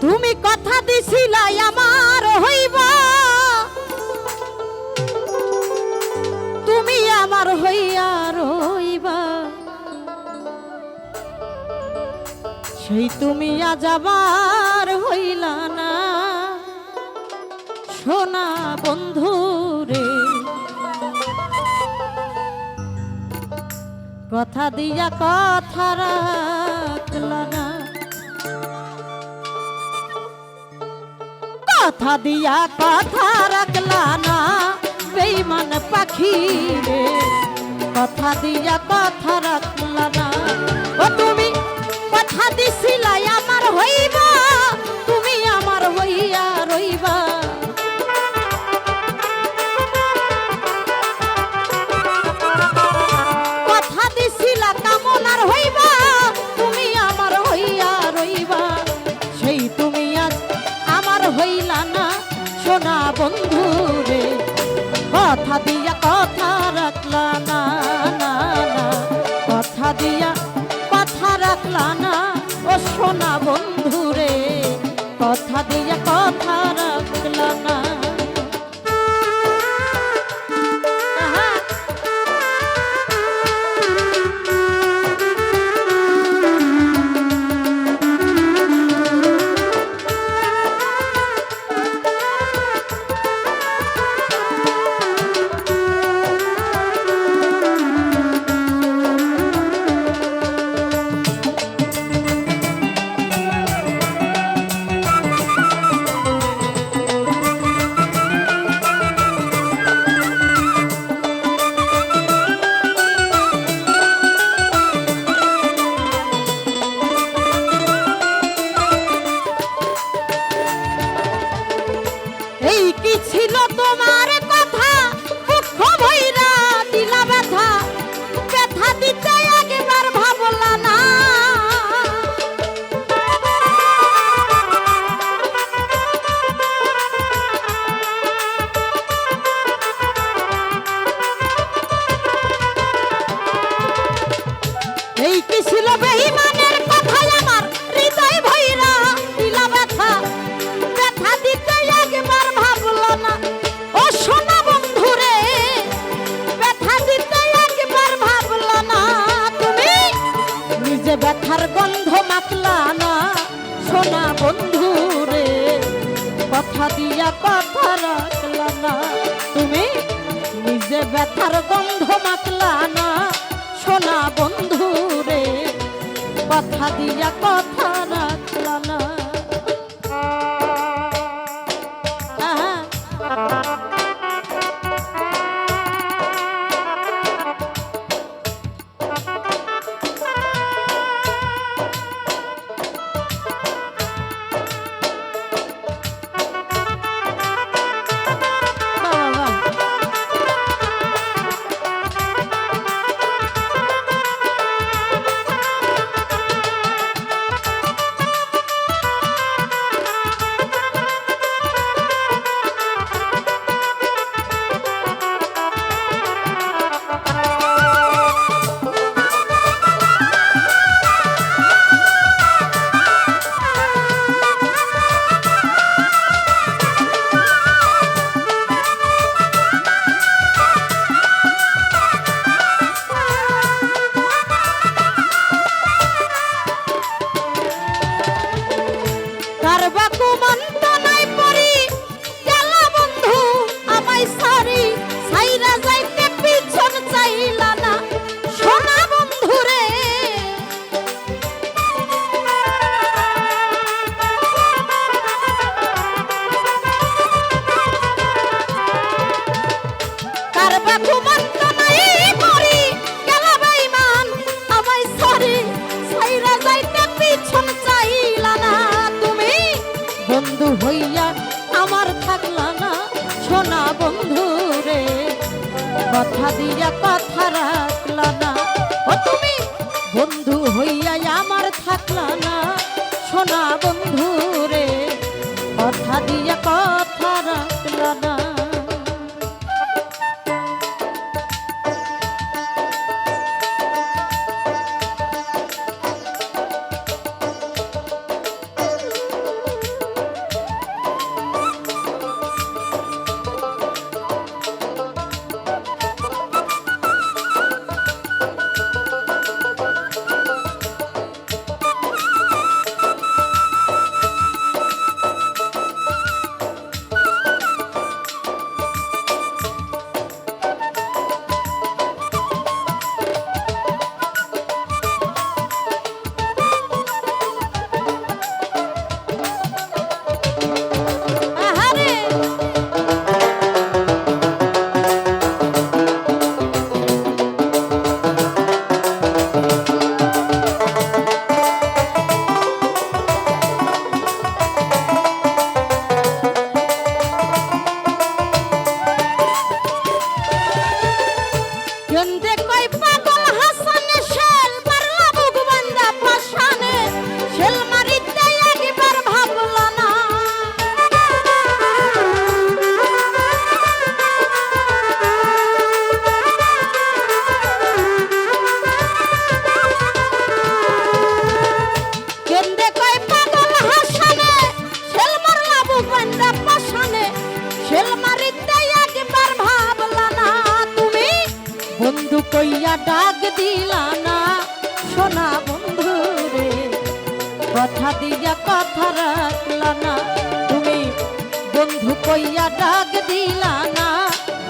তুমি কথা দিছিলাই আমার হইবা। তুমি আমার হইয়া রইবা। সেই তুমি আজ আমার হইলা না। সোনা বন্ধু রে। কথা দিয়া কথা রাখলা কথা দিয়া কথা রাখলা না বেইমান পাখি রে কথা দিয়া কথা রাখলা না ও তুমি কথা দিছিলাই সোনা বন্ধু রে, কথা দিয়া কথা রাখলা না না না। কথা দিয়া কথা রাখলা না, ও সোনা বন্ধু রে, কথা দিয়া কথা রাখলা না। সোনা বন্ধু রে। কথা দিয়া কথা রাখলা না। তুমি নিজে ব্যথার গন্ধ মাখলা না। সোনা বন্ধু রে, কথা দিয়া কথা রাখলা হইয়া আমার থাকলা না, সোনা বন্ধু রে। কথা দিয়া কথা রাখলা না। ও তুমি বন্ধু হইয়া আমার থাকলা না, সোনা বন্ধু ডাক দিলা না, সোনা বন্ধু রে। কথা দিয়া কথা রাখলা না, তুমি বন্ধু কইয়া ডাক দিলা না,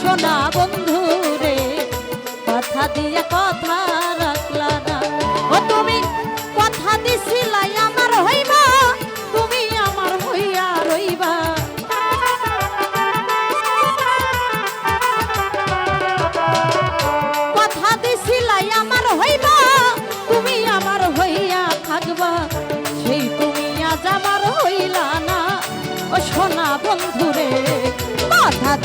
সোনা বন্ধু রে। কথা দিয়া কথা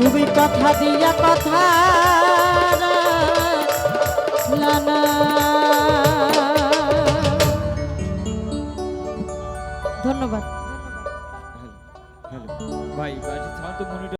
তুমি কথা দিয়া কথা ধন্যবাদ।